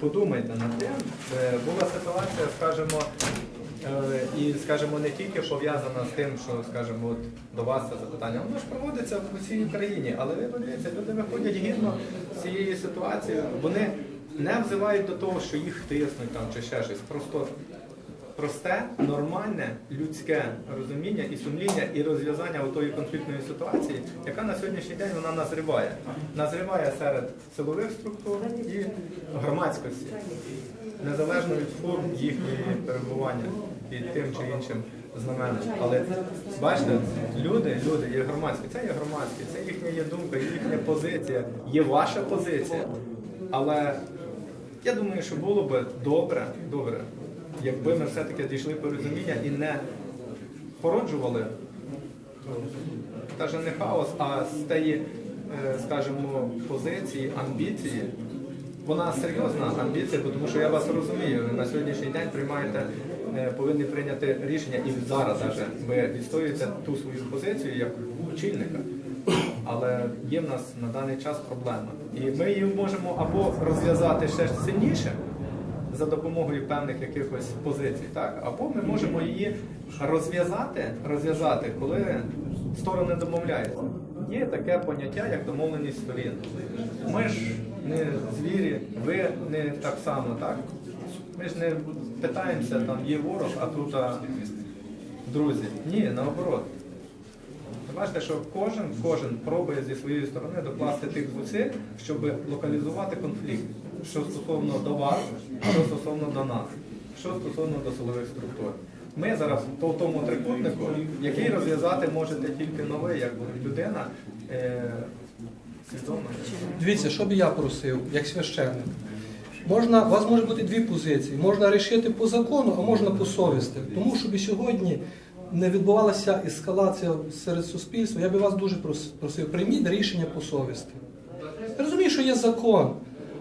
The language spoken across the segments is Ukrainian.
Подумайте над тим, Е, була ситуація, скажімо, е, і скажімо, не тільки пов'язана з тим, що скажімо, от до вас це запитання, воно ж проводиться в усій Україні, але ви подивіться, люди виходять гідно з цієї ситуації. Вони не взивають до того, що їх тиснуть там чи ще щось. Просто просте, нормальне, людське розуміння і сумління і розв'язання тої конфліктної ситуації, яка на сьогоднішній день вона назріває. Назріває серед силових структур і громадськості, незалежно від форм їхньої перебування під тим чи іншим знаменем. Але бачите, люди, люди є громадські, це є громадські, це їхня є думка, їхня позиція, є ваша позиція. Але я думаю, що було б добре, добре, якби ми все-таки дійшли порозуміння і не породжували навіть не хаос, а з тієї, е, скажімо, позиції, амбіції. Вона серйозна амбіція, тому що я вас розумію, на сьогоднішній день приймаєте, е, повинні прийняти рішення, і зараз даже ви відстоюєте ту свою позицію як очільника. Але є в нас на даний час проблема. І ми її можемо або розв'язати ще сильніше за допомогою певних якихось позицій, так? або ми можемо її розв'язати, розв'язати, коли сторони домовляються. Є таке поняття, як домовленість сторін. Ми ж не звірі, ви не так само, так? Ми ж не питаємося, там є ворог, а тут а, друзі. Ні, наоборот. Бачите, що кожен, кожен пробує зі своєї сторони докласти тих зусиль, щоб локалізувати конфлікт. Що стосовно до вас, що стосовно до нас, що стосовно до силових структур. Ми зараз по тому трикутнику, який розв'язати можете тільки новий, як людина е, свідома. Дивіться, що би я просив, як священник. Можна, у вас може бути дві позиції. Можна рішити по закону, а можна по совісті. Тому щоб сьогодні не відбувалася ескалація серед суспільства, я би вас дуже просив, прийміть рішення по совісті. Я розумію, що є закон,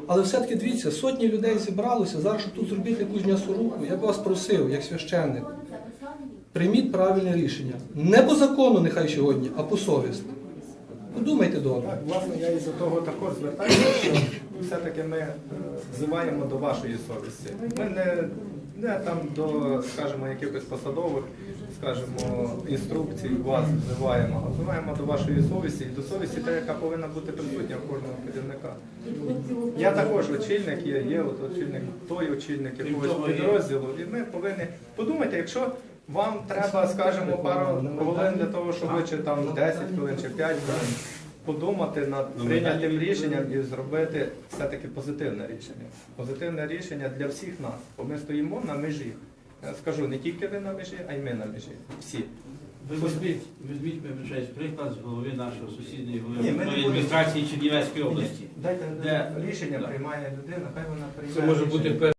але все-таки дивіться, сотні людей зібралося, зараз щоб тут зробити якусь м'ясорубку, я б вас просив, як священник, прийміть правильне рішення. Не по закону нехай сьогодні, а по совісті. Подумайте добре. Так, власне, я із-за того також звертаюся, що все-таки ми е, взиваємо до вашої совісті. Ми не, не там до, скажімо, якихось посадових, скажімо, інструкцій вас взиваємо, а взиваємо до вашої совісті і до совісті, та, яка повинна бути присутня в кожного керівника. Я також очільник, є, є от очільник, той очільник якогось підрозділу, і ми повинні подумати, якщо вам треба, скажімо, пару хвилин для того, щоб ви чи там 10 хвилин чи 5 хвилин подумати над прийнятим рішенням і зробити все-таки позитивне рішення. Позитивне рішення для всіх нас, бо ми стоїмо на межі. Я скажу, не тільки ви на межі, а й ми на межі. Всі. Ви візьміть, візьміть, ми вибачаюсь, приклад з голови нашого сусідньої Ні, голови ми не будемо. адміністрації Чернівецької області. Дайте Де? рішення приймає людина, хай вона приймає. Це може рішення. бути